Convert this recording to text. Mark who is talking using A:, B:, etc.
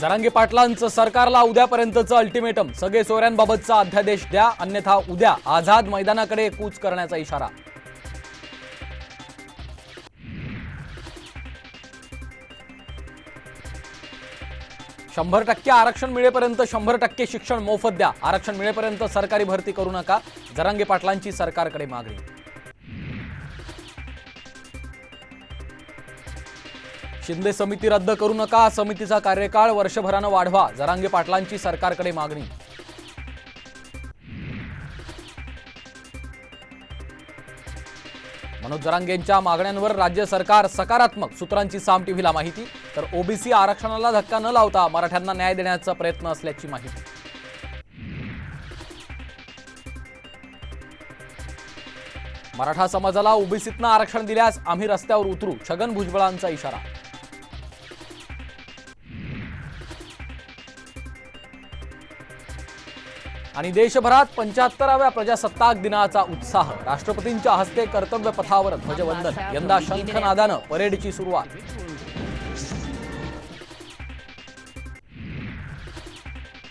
A: जरांगे पाटलांचं सरकारला उद्यापर्यंतचं अल्टिमेटम सगळे सोयऱ्यांबाबतचा अध्यादेश द्या अन्यथा उद्या आझाद मैदानाकडे कूच करण्याचा इशारा. शंभर टक्के आरक्षण मिळेपर्यंत शंभर टक्के शिक्षण मोफत द्या. आरक्षण मिळेपर्यंत सरकारी भरती करू नका. जरांगे पाटलांची सरकारकडे मागणी. शिंदे समिती रद्द करू नका समितीचा कार्यकाळ वर्षभरानं वाढवा जरांगे पाटलांची सरकारकडे मागणी. मनोज जरांगेंच्या मागण्यांवर राज्य सरकार सकारात्मक सूत्रांची साम टीव्हीला माहिती तर ओबीसी आरक्षणाला धक्का न लावता मराठ्यांना न्याय देण्याचा प्रयत्न असल्याची माहिती. मराठा समाजाला ओबीसीतनं आरक्षण दिल्यास आम्ही रस्त्यावर उतरू छगन भुजबळांचा इशारा. आणि देशभरात पंच्याहत्तराव्या प्रजासत्ताक दिनाचा उत्साह. राष्ट्रपतींच्या हस्ते कर्तव्य पथावर ध्वजवंदन. यंदा शंखनादानं परेडची सुरुवात.